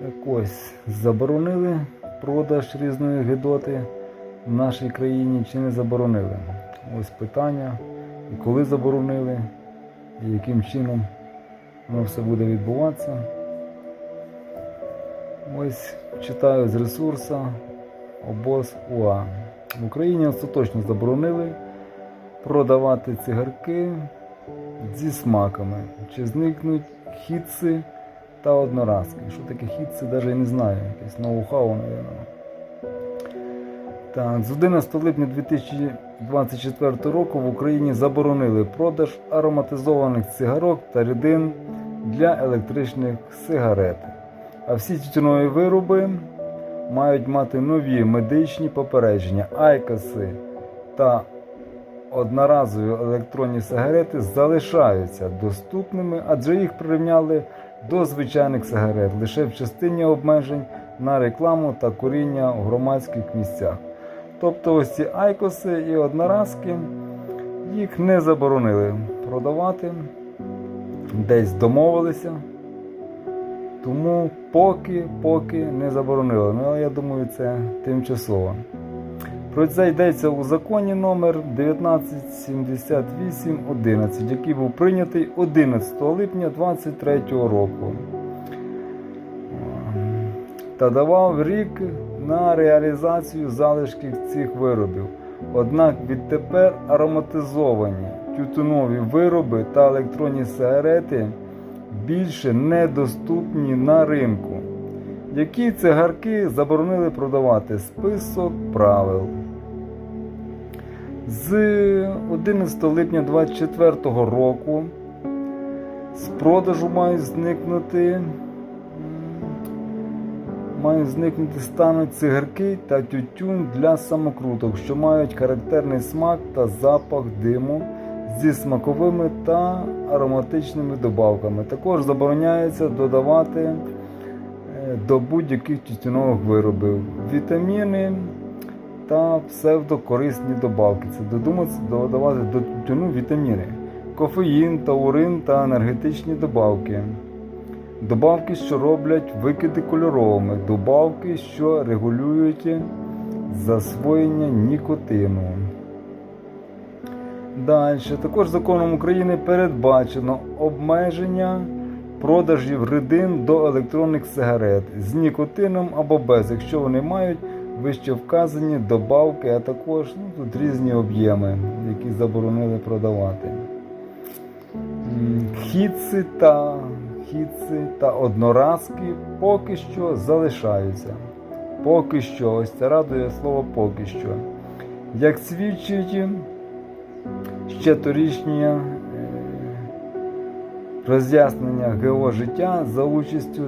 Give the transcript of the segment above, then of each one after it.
Так ось, заборонили продаж різної гидоти в нашій країні чи не заборонили? Ось питання. І коли заборонили, і яким чином воно все буде відбуватися. Ось читаю з ресурсу обоз УА. В Україні остаточно заборонили продавати цигарки зі смаками. Чи зникнуть хітси та одноразки. Що таке хітси, навіть і не знаю. Якесь ноу-хау, мабуть. Так, з 11 липня 2024 року в Україні заборонили продаж ароматизованих цигарок та рідин для електричних сигарет. А всі тютюнові вироби мають мати нові медичні попередження. Айкоси та одноразові електронні сигарети залишаються доступними, адже їх прирівняли до звичайних сигарет лише в частині обмежень на рекламу та куріння в громадських місцях. Тобто ось ці айкоси і одноразки їх не заборонили продавати, десь домовилися. Тому поки, поки не заборонили. Ну, але я думаю, це тимчасово. Про це йдеться у законі номер 1978-11, який був прийнятий 11 липня 2023 року. Та давав рік на реалізацію залишків цих виробів. Однак відтепер ароматизовані тютюнові вироби та електронні сигарети більше недоступні на ринку. Які цигарки заборонили продавати список правил. З 11 липня 2024 року з продажу мають зникнути мають зникнути стануть цигарки та тютюн для самокруток, що мають характерний смак та запах диму зі смаковими та ароматичними добавками. Також забороняється додавати е, до будь-яких тютюнових виробів вітаміни та псевдокорисні добавки. Це додуматися додавати до тютюну вітаміни, кофеїн, таурин та енергетичні добавки. Добавки, що роблять викиди кольоровими, добавки, що регулюють засвоєння нікотину. Далі. Також законом України передбачено обмеження продажів рідин до електронних сигарет з нікотином або без, якщо вони мають вище вказані добавки, а також ну, тут різні об'єми, які заборонили продавати. М, Хітси та, хітси та одноразки поки що залишаються. Поки що, ось це радує слово поки що. Як свідчить ще торічні е, роз'яснення ГО життя за участю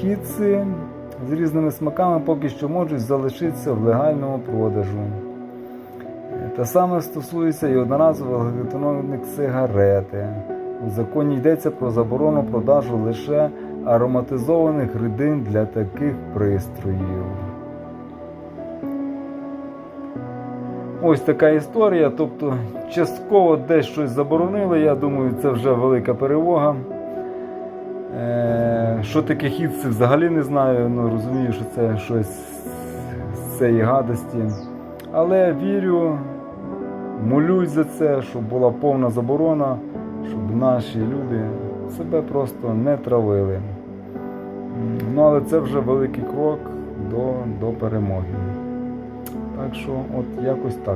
хітси з різними смаками поки що можуть залишитися в легальному продажу. Е, Те саме стосується і одноразових електронних сигарети. У законі йдеться про заборону продажу лише ароматизованих рідин для таких пристроїв. Ось така історія. Тобто, частково десь щось заборонили. Я думаю, це вже велика перемога. Що таке хід, це взагалі не знаю. Ну, розумію, що це щось з цієї гадості. Але вірю, молюсь за це, щоб була повна заборона, щоб наші люди себе просто не травили. Ну, але це вже великий крок до, до перемоги. Так що, от якось так.